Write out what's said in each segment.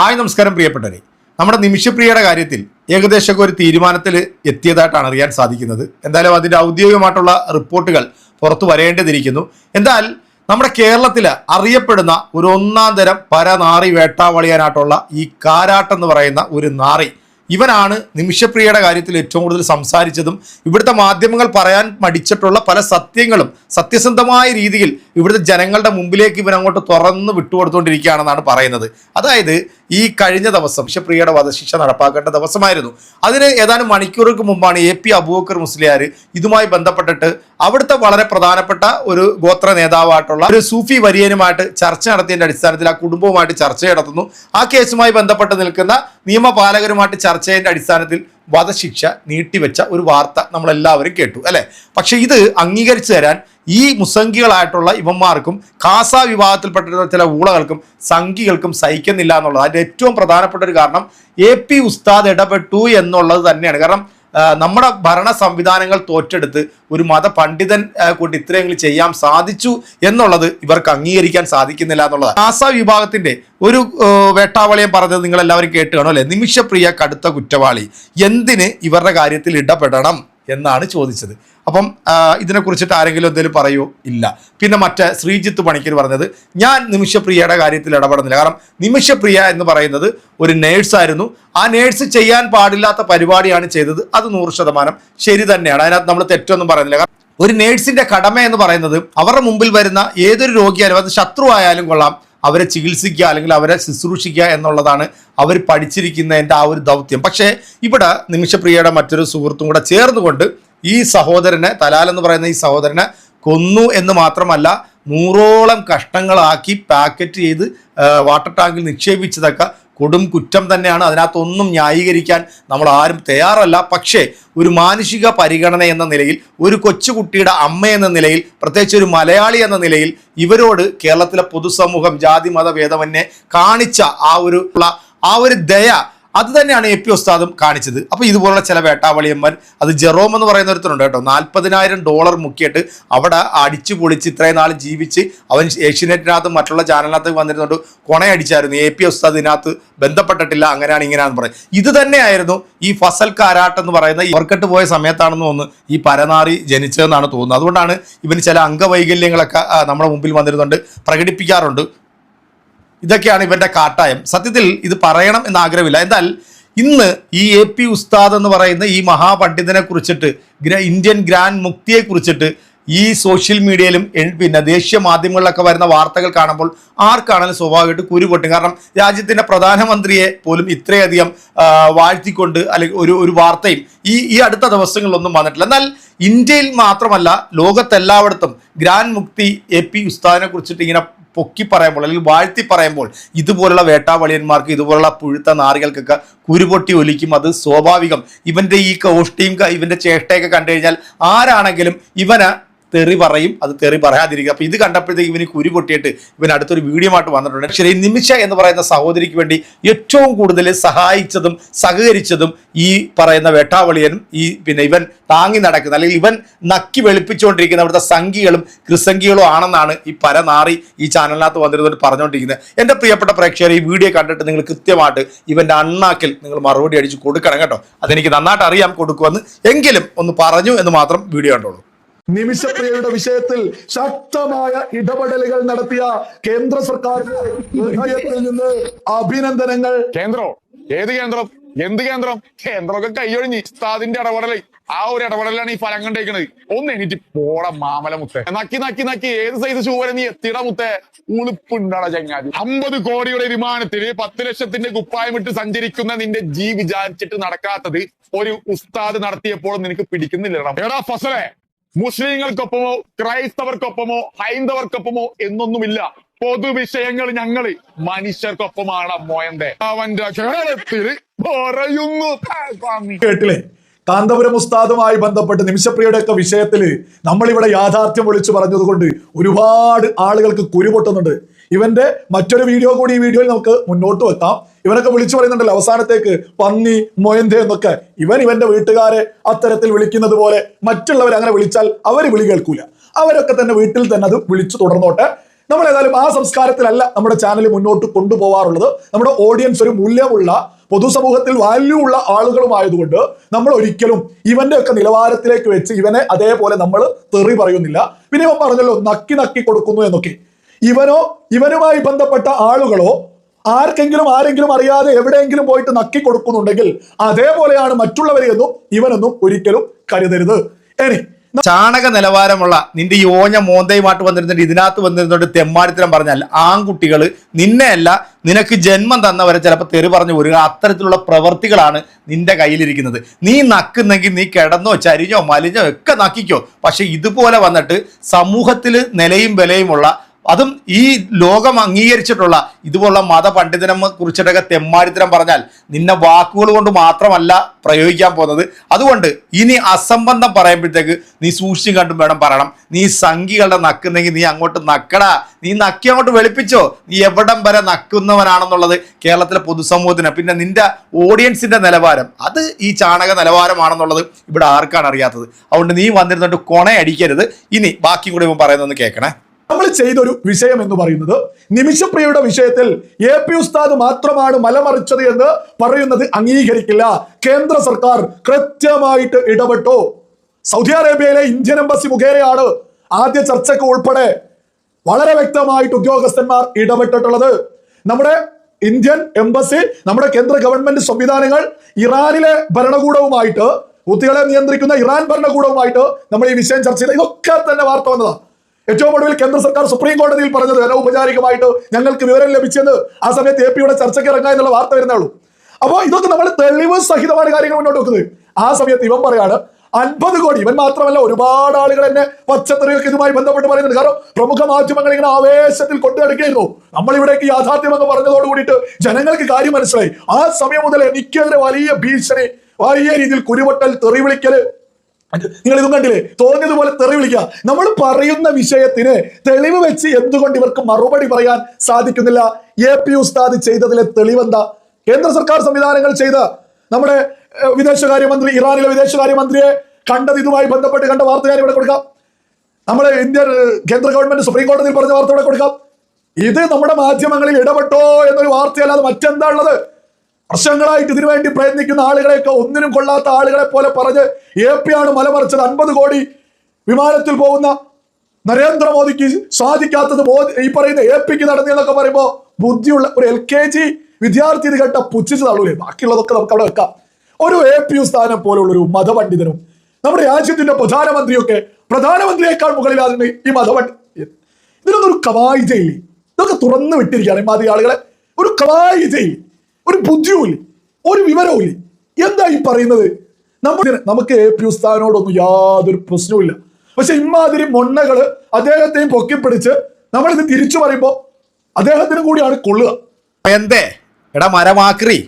Hi നമസ്കാരം പ്രിയപ്പെട്ടവരെ. നമ്മുടെ നിമിഷപ്രിയയുടെ കാര്യത്തിൽ ഏകദേശം ഒരു തീരുമാനത്തിൽ എത്തിയതായിട്ടാണ് അറിയാൻ സാധിക്കുന്നത്. എന്തായാലും അതിന്റെ ഔദ്യോഗികമായിട്ടുള്ള റിപ്പോർട്ടുകൾ പുറത്തു വരേണ്ടതിരിക്കുന്നു. എന്നാൽ നമ്മുടെ കേരളത്തിൽ അറിയപ്പെടുന്ന ഒരു ഒന്നാം തരം പരനാറി വേട്ടാവളിയാനായിട്ടുള്ള ഈ കാരാട്ട് എന്ന് പറയുന്ന ഒരു നാറി ഇവനാണ് നിമിഷപ്രിയയുടെ കാര്യത്തിൽ ഏറ്റവും കൂടുതൽ സംസാരിച്ചതും ഇവിടുത്തെ മാധ്യമങ്ങൾ പറയാൻ മടിച്ചിട്ടുള്ള പല സത്യങ്ങളും സത്യസന്ധമായ രീതിയിൽ ഇവിടുത്തെ ജനങ്ങളുടെ മുമ്പിലേക്ക് ഇവൻ അങ്ങോട്ട് തുറന്ന് വിട്ടുകൊടുത്തുകൊണ്ടിരിക്കുകയാണെന്നാണ് പറയുന്നത്. അതായത് ഈ കഴിഞ്ഞ ദിവസം നിമിഷപ്രിയയുടെ വധശിക്ഷ നടപ്പാക്കേണ്ട ദിവസമായിരുന്നു. അതിന് ഏതാനും മണിക്കൂറുകൾക്ക് മുമ്പാണ് എ പി അബൂബക്കർ മുസ്ലിയാർ ഇതുമായി ബന്ധപ്പെട്ടിട്ട് അവിടുത്തെ വളരെ പ്രധാനപ്പെട്ട ഒരു ഗോത്ര നേതാവായിട്ടുള്ള ഒരു സൂഫി വരിയനുമായിട്ട് ചർച്ച നടത്തിയതിന്റെ അടിസ്ഥാനത്തിൽ ആ കുടുംബവുമായിട്ട് ചർച്ച നടത്തുന്നു. ആ കേസുമായി ബന്ധപ്പെട്ട് നിൽക്കുന്ന നിയമപാലകരുമായിട്ട് ചർച്ചയുടെ അടിസ്ഥാനത്തിൽ വധശിക്ഷ നീട്ടിവെച്ച ഒരു വാർത്ത നമ്മളെല്ലാവരും കേട്ടു അല്ലേ? പക്ഷേ ഇത് അംഗീകരിച്ചു തരാൻ ഈ മുസംഗികളായിട്ടുള്ള ഇവന്മാർക്കും കാസ വിഭാഗത്തിൽപ്പെട്ട ചില ഊളകൾക്കും സംഘികൾക്കും സഹിക്കുന്നില്ല എന്നുള്ളത്. അതിന്റെ ഏറ്റവും പ്രധാനപ്പെട്ട ഒരു കാരണം എ പി ഉസ്താദ് ഇടപെട്ടു എന്നുള്ളത് തന്നെയാണ്. കാരണം നമ്മുടെ ഭരണ സംവിധാനങ്ങൾ തോറ്റെടുത്ത് ഒരു മത പണ്ഡിതൻ കൊണ്ട് ഇത്രയെങ്കിലും ചെയ്യാൻ സാധിച്ചു എന്നുള്ളത് ഇവർക്ക് അംഗീകരിക്കാൻ സാധിക്കുന്നില്ല എന്നുള്ളത് ആസ വിഭാഗത്തിന്റെ ഒരു വേട്ടാവളിയം പറഞ്ഞത് നിങ്ങൾ എല്ലാവരും കേട്ട് നിമിഷപ്രിയ കടുത്ത കുറ്റവാളി. എന്തിന് ഇവരുടെ കാര്യത്തിൽ ഇടപെടണം? എന്നാണ് ചോദിച്ചത്. അപ്പം ഇതിനെക്കുറിച്ചിട്ട് ആരെങ്കിലും എന്തെങ്കിലും പറയൂ? ഇല്ല. പിന്നെ മറ്റേ ശ്രീജിത്ത് പണിക്കർ പറഞ്ഞത് ഞാൻ നിമിഷപ്രിയയുടെ കാര്യത്തിൽ ഇടപെടുന്നില്ല. കാരണം നിമിഷപ്രിയ എന്ന് പറയുന്നത് ഒരു നേഴ്സായിരുന്നു ആ നേഴ്സ് ചെയ്യാൻ പാടില്ലാത്ത പരിപാടിയാണ് ചെയ്തത്. അത് നൂറ് ശതമാനം ശരി തന്നെയാണ്. അതിനകത്ത് നമ്മൾ തെറ്റൊന്നും പറയുന്നില്ല. കാരണം ഒരു നേഴ്സിന്റെ കടമ എന്ന് പറയുന്നത് അവരുടെ മുമ്പിൽ വരുന്ന ഏതൊരു രോഗിയായാലും അത് ശത്രു ആയാലും കൊള്ളാം. അവരെ ചികിത്സിക്കുക അല്ലെങ്കിൽ അവരെ ശുശ്രൂഷിക്കുക എന്നുള്ളതാണ് അവർ പഠിച്ചിരിക്കുന്നതിന്റെ ആ ഒരു ദൗത്യം. പക്ഷേ ഇവിടെ നിമിഷപ്രിയയുടെ മറ്റൊരു സുഹൃത്തും കൂടെ ചേർന്നുകൊണ്ട് ഈ സഹോദരനെ തലാൽ എന്ന് പറയുന്ന ഈ സഹോദരനെ കൊന്നു എന്ന് മാത്രമല്ല നൂറോളം കഷ്ണങ്ങളാക്കി പാക്കറ്റ് ചെയ്ത് വാട്ടർ ടാങ്കിൽ നിക്ഷേപിച്ചതൊക്കെ കൊടും കുറ്റം തന്നെയാണ് അതിനകത്തൊന്നും ന്യായീകരിക്കാൻ നമ്മൾ ആരും തയ്യാറല്ല. പക്ഷേ ഒരു മാനുഷിക പരിഗണന എന്ന നിലയിൽ ഒരു കൊച്ചുകുട്ടിയുടെ അമ്മ എന്ന നിലയിൽ പ്രത്യേകിച്ച് ഒരു മലയാളി എന്ന നിലയിൽ ഇവരോട് കേരളത്തിലെ പൊതുസമൂഹം ജാതി മത ഭേദമന്യെ കാണിച്ച ആ ഒരു ആ ഒരു ദയ അത് തന്നെയാണ് എ പി ഉസ്താദും കാണിച്ചത്. അപ്പോൾ ഇതുപോലുള്ള ചില വേട്ടാവളിയന്മാർ അത് ജെറോം എന്ന് പറയുന്ന ഒരുത്തനുണ്ട് കേട്ടോ. നാൽപ്പതിനായിരം ഡോളർ മുക്കിയിട്ട് അവിടെ അടിച്ചു പൊളിച്ച് ഇത്രയും നാൾ ജീവിച്ച് അവൻ ഏഷ്യനെറ്റിനകത്ത് മറ്റുള്ള ചാനലിനകത്ത് വന്നിരുന്നുണ്ട് കൊണയടിച്ചായിരുന്നു. എ പി ഉസ്താദ് ഇതിനകത്ത് ബന്ധപ്പെട്ടിട്ടില്ല അങ്ങനെയാണ് ഇങ്ങനെയാണെന്ന് പറയും. ഇത് തന്നെയായിരുന്നു ഈ ഫസൽ കാരാട്ട് എന്ന് പറയുന്ന ഇവർക്കെട്ട് പോയ സമയത്താണെന്ന് തോന്നുന്നു ഈ പരനാറി ജനിച്ചതെന്നാണ് തോന്നുന്നത്. അതുകൊണ്ടാണ് ഇവന് ചില അംഗവൈകല്യങ്ങളൊക്കെ നമ്മുടെ മുമ്പിൽ വന്നിരുന്നുണ്ട് പ്രകടിപ്പിക്കാറുണ്ട്. ഇതൊക്കെയാണ് ഇവരുടെ കാട്ടായം. സത്യത്തിൽ ഇത് പറയണം എന്ന് ആഗ്രഹമില്ല. എന്നാൽ ഇന്ന് ഈ എ പി ഉസ്താദ് എന്ന് പറയുന്ന ഈ മഹാപണ്ഡിതനെ കുറിച്ചിട്ട് ഇന്ത്യൻ ഗ്രാൻഡ് മുക്തിയെ കുറിച്ചിട്ട് ഈ സോഷ്യൽ മീഡിയയിലും പിന്നെ ദേശീയ മാധ്യമങ്ങളിലൊക്കെ വരുന്ന വാർത്തകൾ കാണുമ്പോൾ ആർക്കാണെങ്കിലും സ്വാഭാവികമായിട്ട് കുരു പൊട്ടും. കാരണം രാജ്യത്തിന്റെ പ്രധാനമന്ത്രിയെ പോലും ഇത്രയധികം വാഴ്ത്തിക്കൊണ്ട് അല്ലെങ്കിൽ ഒരു ഒരു വാർത്തയും ഈ ഈ അടുത്ത ദിവസങ്ങളിലൊന്നും വന്നിട്ടില്ല. എന്നാൽ ഇന്ത്യയിൽ മാത്രമല്ല ലോകത്തെല്ലായിടത്തും ഗ്രാൻഡ് മുക്തി എ പി ഉസ്താദിനെ കുറിച്ചിട്ട് ഇങ്ങനെ പൊക്കി പറയുമ്പോൾ അല്ലെങ്കിൽ വാഴ്ത്തി പറയുമ്പോൾ ഇതുപോലുള്ള വേട്ടാവളിയന്മാർക്ക് ഇതുപോലുള്ള പുഴുത്ത നാറികൾക്കൊക്കെ കുരുപൊട്ടി ഒലിക്കും. അത് സ്വാഭാവികം. ഇവന്റെ ഈ കോഷ്ടിയും ഇവന്റെ ചേഷ്ടയൊക്കെ കണ്ടു കഴിഞ്ഞാൽ ആരാണെങ്കിലും ഇവന് തെറി പറയും അത് തെറി പറയാതിരിക്കുക. അപ്പൊ ഇത് കണ്ടപ്പോഴത്തേക്ക് ഇവന് കുരു പൊട്ടിയിട്ട് ഇവൻ അടുത്തൊരു വീഡിയോ ആയിട്ട് വന്നിട്ടുണ്ട് ശരി നിമിഷ എന്ന് പറയുന്ന സഹോദരിക്ക് വേണ്ടി ഏറ്റവും കൂടുതൽ സഹായിച്ചതും സഹകരിച്ചതും ഈ പറയുന്ന വേട്ടാവളിയനും ഈ പിന്നെ ഇവൻ താങ്ങി നടക്കുന്ന അല്ലെങ്കിൽ ഇവൻ നക്കി വെളുപ്പിച്ചുകൊണ്ടിരിക്കുന്ന അവിടുത്തെ സംഘികളും ക്രിസംഖികളും ആണെന്നാണ് ഈ പരനാറി ഈ ചാനലിനകത്ത് വന്നിരുന്നത് പറഞ്ഞുകൊണ്ടിരിക്കുന്നത്. എന്റെ പ്രിയപ്പെട്ട പ്രേക്ഷകർ ഈ വീഡിയോ കണ്ടിട്ട് നിങ്ങൾ കൃത്യമായിട്ട് ഇവന്റെ അണ്ണാക്കിൽ നിങ്ങൾ മറുപടി അടിച്ച് കൊടുക്കണം കേട്ടോ. അതെനിക്ക് നന്നായിട്ട് അറിയാം കൊടുക്കുമെന്ന് എങ്കിലും ഒന്ന് പറഞ്ഞു എന്ന് മാത്രം വീഡിയോ കണ്ടോളൂ നിമിഷപ്രിയയുടെ വിഷയത്തിൽ ശക്തമായ ഇടപെടലുകൾ നടത്തിയ കേന്ദ്ര സർക്കാരിന്റെ നിന്ന് അഭിനന്ദനങ്ങൾ. കേന്ദ്രം? ഏത് കേന്ദ്രം? എന്ത് കേന്ദ്രം? കേന്ദ്രമൊക്കെ കൈയൊഴിഞ്ഞ് ഉസ്താദിന്റെ ഇടപെടലെ. ആ ഒരു ഇടപെടലാണ് ഈ ഫലം കണ്ടേക്കുന്നത് ഒന്ന് എനിക്ക് പോട മാമല മുത്തേ. നക്കി നക്കി നക്കി. ഏത് സൈസ് ഷൂ വരെ നീ എത്തിട മുത്തേ? ഉളുപ്പുണ്ടട ചങ്ങാതി. അമ്പത് കോടിയുടെ വിമാനത്തിൽ പത്ത് ലക്ഷത്തിന്റെ കുപ്പായം ഇട്ട് സഞ്ചരിക്കുന്ന നിന്റെ ജീ വിചാരിച്ചിട്ട് നടക്കാത്തത് ഒരു ഉസ്താദ് നടത്തിയപ്പോഴും നിനക്ക് പിടിക്കുന്നില്ല എടാ ഫസലേ മുസ്ലിങ്ങൾക്കൊപ്പമോ ക്രൈസ്തവർക്കൊപ്പമോ ഹൈന്ദവർക്കൊപ്പമോ എന്നൊന്നുമില്ല. പൊതുവിഷയങ്ങൾ ഞങ്ങൾ മനുഷ്യർക്കൊപ്പമാണ് മോയന്റെ അവന്റെ കേരളത്തിൽ പറയുന്നു. കേട്ടില്ലേ? കാന്തപുരം ഉസ്താദുമായി ബന്ധപ്പെട്ട് നിമിഷപ്രിയുടെ ഒക്കെ വിഷയത്തിൽ നമ്മളിവിടെ യാഥാർത്ഥ്യം വിളിച്ചു പറഞ്ഞതുകൊണ്ട് ഒരുപാട് ആളുകൾക്ക് കുരുപൊട്ടുന്നുണ്ട്. ഇവന്റെ മറ്റൊരു വീഡിയോ കൂടി ഈ വീഡിയോയിൽ നമുക്ക് മുന്നോട്ട് വെക്കാം. ഇവനൊക്കെ വിളിച്ചു പറയുന്നുണ്ടല്ലോ അവസാനത്തേക്ക് പന്നി മൊയന്ത എന്നൊക്കെ. ഇവൻ ഇവന്റെ വീട്ടുകാരെ അത്തരത്തിൽ വിളിക്കുന്നത് പോലെ മറ്റുള്ളവർ അങ്ങനെ വിളിച്ചാൽ അവർ വിളി കേൾക്കൂല. അവരൊക്കെ തന്നെ വീട്ടിൽ തന്നെ അത് വിളിച്ചു തുടർന്നോട്ടെ. നമ്മൾ ഏതായാലും ആ സംസ്കാരത്തിലല്ല നമ്മുടെ ചാനൽ മുന്നോട്ട് കൊണ്ടുപോകാറുള്ളത് നമ്മുടെ ഓഡിയൻസ് ഒരു മൂല്യമുള്ള പൊതുസമൂഹത്തിൽ വാല്യൂ ഉള്ള ആളുകളുമായതുകൊണ്ട് നമ്മൾ ഒരിക്കലും ഇവന്റെ ഒക്കെ നിലവാരത്തിലേക്ക് വെച്ച് ഇവനെ അതേപോലെ നമ്മൾ തെറി പറയുന്നില്ല. പിന്നെ ഇവൻ പറഞ്ഞല്ലോ നക്കി നക്കി കൊടുക്കുന്നു എന്നൊക്കെ. ഇവനോ ഇവനുമായി ബന്ധപ്പെട്ട ആളുകളോ ആർക്കെങ്കിലും ആരെങ്കിലും അറിയാതെ എവിടെയെങ്കിലും പോയിട്ട് നക്കി കൊടുക്കുന്നുണ്ടെങ്കിൽ അതേപോലെയാണ് മറ്റുള്ളവരെ എന്നും ഇവനൊന്നും ഒരിക്കലും കരുതരുത്. ഇനി ചാണക നിലവാരമുള്ള നിന്റെ ഈ ഓഞ്ഞ മോന്തയുമായിട്ട് വന്നിരുന്നിട്ട് ഇതിനകത്ത് വന്നിരുന്നോണ്ട് തെമ്മാടിത്തരം പറഞ്ഞാൽ ആൺകുട്ടികൾ നിന്നെയല്ല നിനക്ക് ജന്മം തന്നവരെ ചിലപ്പോൾ തെറി പറഞ്ഞു വരിക. അത്തരത്തിലുള്ള പ്രവൃത്തികളാണ് നിന്റെ കയ്യിലിരിക്കുന്നത്. നീ നക്കുന്നെങ്കിൽ നീ കിടന്നോ ചരിഞ്ഞോ മലിഞ്ഞോ ഒക്കെ നക്കിക്കോ. പക്ഷെ ഇതുപോലെ വന്നിട്ട് സമൂഹത്തിൽ നിലയും വിലയുമുള്ള അതും ഈ ലോകം അംഗീകരിച്ചിട്ടുള്ള ഇതുപോലുള്ള മതപണ്ഡിതനെ കുറിച്ചിട്ടൊക്കെ തെമ്മാടിത്തരം പറഞ്ഞാൽ നിന്നെ വാക്കുകൾ കൊണ്ട് മാത്രമല്ല പ്രയോഗിക്കാൻ പോകുന്നത്. അതുകൊണ്ട് ഇനി അസംബന്ധം പറയുമ്പോഴത്തേക്ക് നീ സൂക്ഷിച്ചും കണ്ടും വേണം പറയണം. നീ സംഖികളുടെ നക്കുന്നെങ്കിൽ നീ അങ്ങോട്ട് നക്കടാ. നീ നക്കി അങ്ങോട്ട് വെളുപ്പിച്ചോ. നീ എവിടം വരെ നക്കുന്നവനാണെന്നുള്ളത് കേരളത്തിലെ പൊതുസമൂഹത്തിന്. പിന്നെ നിന്റെ ഓഡിയൻസിന്റെ നിലവാരം. അത് ഈ ചാണക നിലവാരമാണെന്നുള്ളത് ഇവിടെ ആർക്കാണ് അറിയാത്തത്. അതുകൊണ്ട് നീ വന്നിരുന്നിട്ട് കൊണയടിക്കരുത്. ഇനി ബാക്കി കൂടി ഇവൻ പറയുന്നൊന്ന് കേൾക്കണേ. നമ്മൾ ചെയ്തൊരു വിഷയം എന്ന് പറയുന്നത് നിമിഷപ്രിയയുടെ വിഷയത്തിൽ എ പി ഉസ്താദ് മാത്രമാണ് മലമറിച്ചത് എന്ന് പറയുന്നത് അംഗീകരിക്കില്ല. കേന്ദ്ര സർക്കാർ കൃത്യമായിട്ട് ഇടപെട്ടു. സൗദി അറേബ്യയിലെ ഇന്ത്യൻ എംബസി മുഖേനയാണ് ആദ്യ ചർച്ചയ്ക്ക് ഉൾപ്പെടെ വളരെ വ്യക്തമായിട്ട് ഉദ്യോഗസ്ഥന്മാർ ഇടപെട്ടിട്ടുള്ളത്. നമ്മുടെ ഇന്ത്യൻ എംബസി നമ്മുടെ കേന്ദ്ര ഗവൺമെന്റ് സംവിധാനങ്ങൾ ഇറാനിലെ ഭരണകൂടവുമായിട്ട് കുത്തികളെ നിയന്ത്രിക്കുന്ന ഇറാൻ ഭരണകൂടവുമായിട്ട് നമ്മൾ ഈ വിഷയം ചർച്ച ചെയ്ത. ഇതൊക്കെ തന്നെ വാർത്ത വന്നതാണ് ഏറ്റവും ഒടുവിൽ കേന്ദ്ര സർക്കാർ സുപ്രീം കോടതിയിൽ പറഞ്ഞത് അനൗപചാരികമായിട്ട് ഞങ്ങൾക്ക് വിവരം ലഭിച്ചെന്ന് ആ സമയത്ത് എ പിയുടെ ചർച്ചയ്ക്ക് ഇറങ്ങുക എന്നുള്ള വാർത്ത വരുന്നേ ഉള്ളൂ അപ്പോൾ ഇതൊക്കെ നമ്മൾ തെളിവ് സഹിതമാണ് കാര്യങ്ങൾ മുന്നോട്ട് വെക്കുന്നത്. ആ സമയത്ത് ഇവൻ പറയാണ് അൻപത് കോടി ഇവൻ മാത്രമല്ല ഒരുപാട് ആളുകൾ എന്നെ പച്ചത്തറിയൊക്കെ ഇതുമായി ബന്ധപ്പെട്ട് പറയുന്നുണ്ട്. കാരണം പ്രമുഖ മാധ്യമങ്ങൾ ഇങ്ങനെ ആവേശത്തിൽ കൊണ്ടുനടക്കുകയായിരുന്നു. നമ്മൾ യാഥാർത്ഥ്യം എന്ന് പറഞ്ഞതോട് കൂടിയിട്ട് ജനങ്ങൾക്ക് കാര്യം മനസ്സിലായി. ആ സമയം മുതൽ എനിക്കെതിരെ വലിയ ഭീഷണി വലിയ രീതിയിൽ കുരുവട്ടൽ തെറി വിളിക്കൽ നിങ്ങൾ ഇതും കണ്ടില്ലേ? തോന്നിയതുപോലെ തെറി വിളിക്കുക. നമ്മൾ പറയുന്ന വിഷയത്തിന് തെളിവ് വെച്ച് എന്തുകൊണ്ട് ഇവർക്ക് മറുപടി പറയാൻ സാധിക്കുന്നില്ല? എ പി ഉസ്താദ് ചെയ്തതിലെ തെളിവെന്താ? കേന്ദ്ര സർക്കാർ സംവിധാനങ്ങൾ ചെയ്ത നമ്മുടെ വിദേശകാര്യമന്ത്രി ഇറാനിലെ വിദേശകാര്യമന്ത്രിയെ കണ്ടത് ഇതുമായി ബന്ധപ്പെട്ട് കണ്ട വാർത്ത ഞാൻ ഇവിടെ കൊടുക്കാം. നമ്മുടെ ഇന്ത്യ കേന്ദ്ര ഗവൺമെന്റ് സുപ്രീം കോടതിയിൽ പറഞ്ഞ വാർത്ത ഇവിടെ കൊടുക്കാം. ഇത് നമ്മുടെ മാധ്യമങ്ങളിൽ ഇടപെട്ടോ എന്നൊരു വാർത്തയല്ലാതെ മറ്റെന്താ ഉള്ളത്? വർഷങ്ങളായിട്ട് ഇതിനുവേണ്ടി പ്രയത്നിക്കുന്ന ആളുകളെയൊക്കെ ഒന്നിനും കൊള്ളാത്ത ആളുകളെ പോലെ പറഞ്ഞ് എ പി ആണ് മലമറിച്ചത് അൻപത് കോടി വിമാനത്തിൽ പോകുന്ന നരേന്ദ്രമോദിക്ക് സാധിക്കാത്തത് ഈ പറയുന്ന എ പിക്ക് നടന്നതെന്നൊക്കെ പറയുമ്പോൾ ബുദ്ധിയുള്ള ഒരു എൽ കെ ജി വിദ്യാർത്ഥി ഇത് കേട്ട പുച്ഛിച്ച് തള്ളൂലേ. ബാക്കിയുള്ളതൊക്കെ നമുക്ക് അവിടെ വെക്കാം. ഒരു എ പി യു സ്ഥാനം പോലുള്ള ഒരു മതപണ്ഡിതനും നമ്മുടെ രാജ്യത്തിന്റെ പ്രധാനമന്ത്രിയൊക്കെ പ്രധാനമന്ത്രിയേക്കാൾ മുകളിലാണ് ഈ മതപണ്ഡി ഇതിനൊന്നും ഒരു കവായിതയില്ലേ ഇതൊക്കെ തുറന്നു വിട്ടിരിക്കുകയാണ് ഈ ഇമാതിരി ആളുകളെ. ഒരു കവായിതയില്ലേ ഒരു ബുദ്ധിയുമില്ല ഒരു വിവരവുമില്ല. എന്താ ഈ പറയുന്നത്? നമുക്ക് നമുക്ക് എ പി ഉസ്താദിനോടൊന്നും യാതൊരു പ്രശ്നവുമില്ല. പക്ഷെ ഇമാതിരി മൊണ്ണകൾ അദ്ദേഹത്തെയും പൊക്കിപ്പിടിച്ച് നമ്മളിത് തിരിച്ചു പറയുമ്പോൾ അദ്ദേഹത്തിനും കൂടിയാണ് കൊള്ളുക. എന്തേ? എടാ മരമാക്രി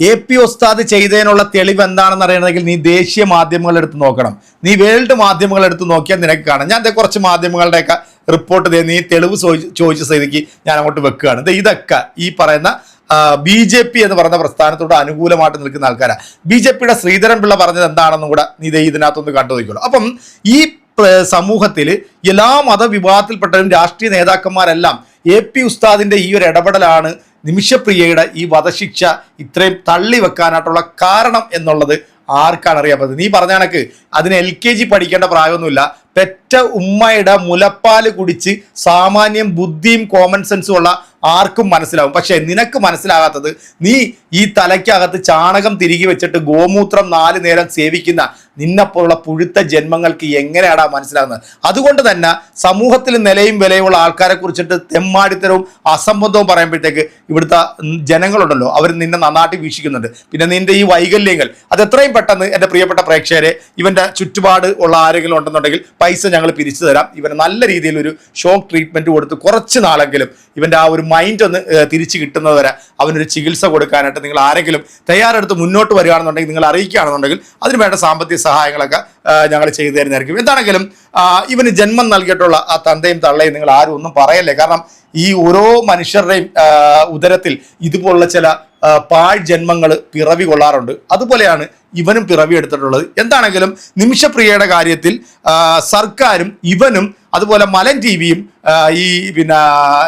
എ പി ഉസ്താദ് ചെയ്തതിനുള്ള തെളിവ് എന്താണെന്ന് അറിയണമെങ്കിൽ നീ ദേശീയ മാധ്യമങ്ങൾ എടുത്ത് നോക്കണം. നീ വേൾഡ് മാധ്യമങ്ങൾ എടുത്ത് നോക്കിയാൽ നിനക്ക് കാണാം. ഞാൻ കുറച്ച് മാധ്യമങ്ങളുടെയൊക്കെ റിപ്പോർട്ട് നീ തെളിവ് ചോദിച്ച സ്ഥിതിക്ക് ഞാൻ അങ്ങോട്ട് വെക്കുകയാണ്. ഇതൊക്കെ ഈ പറയുന്ന ബി ജെ പി എന്ന് പറയുന്ന പ്രസ്ഥാനത്തോട് അനുകൂലമായിട്ട് നിൽക്കുന്ന ആൾക്കാരാണ് ബി ജെ പിയുടെ ശ്രീധരൻ പിള്ള പറഞ്ഞത് എന്താണെന്നും കൂടെ ദേ ഇതിനകത്തൊന്ന് കണ്ടു നോക്കിക്കോളൂ. അപ്പം ഈ സമൂഹത്തിൽ എല്ലാ മതവിഭാഗത്തിൽപ്പെട്ടവരും രാഷ്ട്രീയ നേതാക്കന്മാരെല്ലാം എ പി ഉസ്താദിന്റെ ഈ ഒരു ഇടപെടലാണ് നിമിഷപ്രിയയുടെ ഈ വധശിക്ഷ ഇത്രയും തള്ളി വെക്കാനായിട്ടുള്ള കാരണം എന്നുള്ളത് ആർക്കാണ് അറിയാൻ പറ്റുന്നത്? നീ പറഞ്ഞ കണക്ക് അതിന് എൽ കെ ജി പഠിക്കേണ്ട പ്രായമൊന്നുമില്ല. പെറ്റ ഉമ്മയുടെ മുലപ്പാൽ കുടിച്ച് സാമാന്യം ബുദ്ധിയും കോമൺ സെൻസും ഉള്ള ആർക്കും മനസ്സിലാവും. പക്ഷേ നിനക്ക് മനസ്സിലാകാത്തത് നീ ഈ തലയ്ക്കകത്ത് ചാണകം തിരികെ വെച്ചിട്ട് ഗോമൂത്രം നാല് നേരം സേവിക്കുന്ന നിന്നെപ്പോലുള്ള പുഴുത്ത ജന്മങ്ങൾക്ക് എങ്ങനെയാടാ മനസ്സിലാകുന്നത്? അതുകൊണ്ട് തന്നെ സമൂഹത്തിൽ നിലയും വിലയുമുള്ള ആൾക്കാരെ കുറിച്ചിട്ട് തെമ്മാടിത്തരവും അസംബന്ധവും പറയുമ്പോഴത്തേക്ക് ഇവിടുത്തെ ജനങ്ങളുണ്ടല്ലോ അവർ നിന്നെ നന്നായിട്ട് വീക്ഷിക്കുന്നുണ്ട്. പിന്നെ നിന്റെ ഈ വൈകല്യങ്ങൾ അത് എത്രയും പെട്ടെന്ന് എന്റെ പ്രിയപ്പെട്ട പ്രേക്ഷകരെ ഇവന്റെ ചുറ്റുപാട് ഉള്ള ആരെങ്കിലും ഉണ്ടെന്നുണ്ടെങ്കിൽ പൈസ ഞങ്ങൾ പിരിച്ചു തരാം. ഇവന് നല്ല രീതിയിൽ ഒരു ഷോക്ക് ട്രീറ്റ്മെന്റ് കൊടുത്ത് കുറച്ച് നാളെങ്കിലും ഇവന്റെ ആ ഒരു മൈൻഡ് ഒന്ന് തിരിച്ചു കിട്ടുന്നത് വരെ അവനൊരു ചികിത്സ കൊടുക്കാനായിട്ട് നിങ്ങൾ ആരെങ്കിലും തയ്യാറെടുത്ത് മുന്നോട്ട് വരികയാണെന്നുണ്ടെങ്കിൽ നിങ്ങൾ അറിയിക്കുകയാണെന്നുണ്ടെങ്കിൽ അതിന് വേണ്ട സാമ്പത്തിക സഹായങ്ങളൊക്കെ ഞങ്ങൾ ചെയ്തു തരുന്നതായിരിക്കും. എന്താണെങ്കിലും ഇവന് ജന്മം നൽകിയിട്ടുള്ള ആ തന്തയും തള്ളയും നിങ്ങൾ ആരും ഒന്നും പറയല്ലേ? കാരണം ഈ ഓരോ മനുഷ്യരുടെയും ഉദരത്തിൽ ഇതുപോലുള്ള ചില പാഴ് ജന്മങ്ങൾ പിറവി കൊള്ളാറുണ്ട്. അതുപോലെയാണ് ഇവനും പിറവി എടുത്തിട്ടുള്ളത്. എന്താണെങ്കിലും നിമിഷപ്രിയയുടെ കാര്യത്തിൽ സർക്കാരും ഇവനും അതുപോലെ മലൻ ടി വിയും ഈ പിന്നെ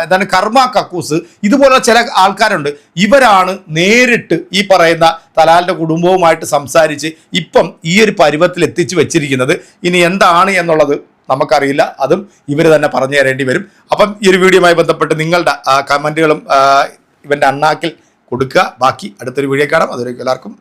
എന്താണ് കർമ്മ കക്കൂസ് ഇതുപോലുള്ള ചില ആൾക്കാരുണ്ട്. ഇവരാണ് നേരിട്ട് ഈ പറയുന്ന തലാലിന്റെ കുടുംബവുമായിട്ട് സംസാരിച്ച് ഇപ്പം ഈ ഒരു പരുവത്തിൽ എത്തിച്ചു വെച്ചിരിക്കുന്നത്. ഇനി എന്താണ് എന്നുള്ളത് നമുക്കറിയില്ല. അതും ഇവർ തന്നെ പറഞ്ഞു തരേണ്ടി വരും. അപ്പം ഈ ഒരു വീഡിയോയുമായി ബന്ധപ്പെട്ട് നിങ്ങളുടെ കമന്റുകളും ഇവന്റെ അണ്ണാക്കിൽ കൊടുക്കുക. ബാക്കി അടുത്തൊരു വീഡിയോ കാണാം. അതുവരേക്കും എല്ലാവർക്കും